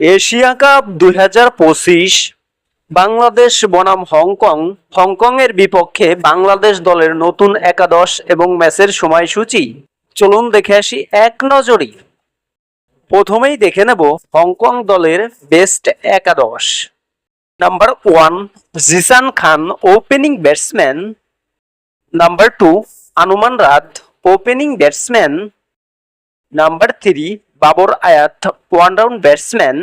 Asia cup দুই হাজার পঁচিশ, বাংলাদেশ বনাম হংকং। হংকং এর বিপক্ষে বাংলাদেশ দলের নতুন একাদশ এবং ম্যাচের সময়সূচি। চলুন দেখে আসি এক নজরই প্রথমেই দেখে নেব হংকং দলের বেস্ট একাদশ। Number one, Zeeshan Khan, opening batsman. Number two, Anuman Rath opening batsman. Number three Babar Hayat one round batsman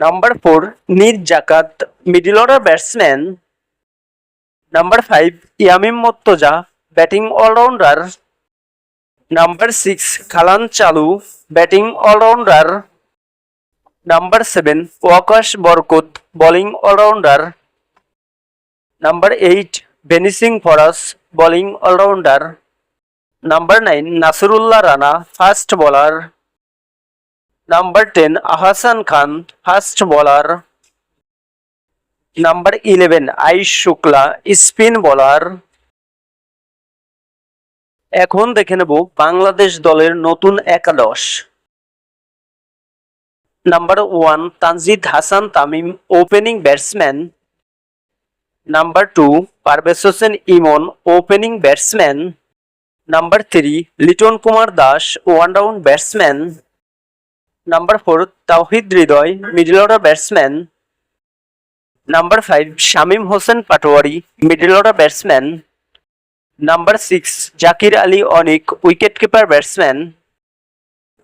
number four Nizakat middle order batsman number five Yasim Murtaza batting all rounder number six Kalhan Challu batting all rounder number seven Waqas Barkat bowling all rounder number eight ভেনিসিং Farage bowling all rounder number nine Nasrullah Rana fast bowler number ten Ahsan Khan fast bowler number eleven Ayush Shukla spin bowler এখন দেখে নেব বাংলাদেশ দলের নতুন একাদশ। Number one Tanzid Hasan Tamim opening batsman number two Parvez Hossain Emon opening batsman number three Liton Kumar Das one round batsman number four Towhid Hridoy middle order batsman number five Shamim Hossain Patwari middle order batsman number six Jaker Ali Anik wicket keeper batsman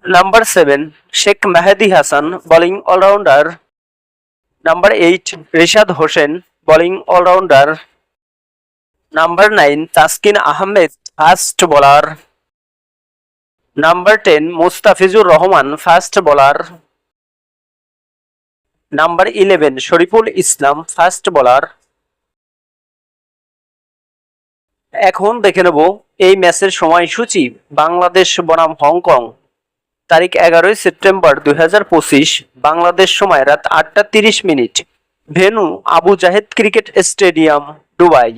number seven Sheikh Mahedi Hasan bowling all rounder number eight Rishad Hossain bowling all rounder number nine Taskin Ahmed fast bowler. Number ten, Mustafizur Rahman, fast bowler. Number eleven, Shoriful Islam, fast bowler. এখন দেখে নেব এই ম্যাচের সময়সূচি, বাংলাদেশ বনাম Hong Kong. তারিখ এগারোই September দুই হাজার পঁচিশ, বাংলাদেশ সময় রাত আটটা তিরিশ minute. Venue Abu Zayed cricket stadium, Dubai.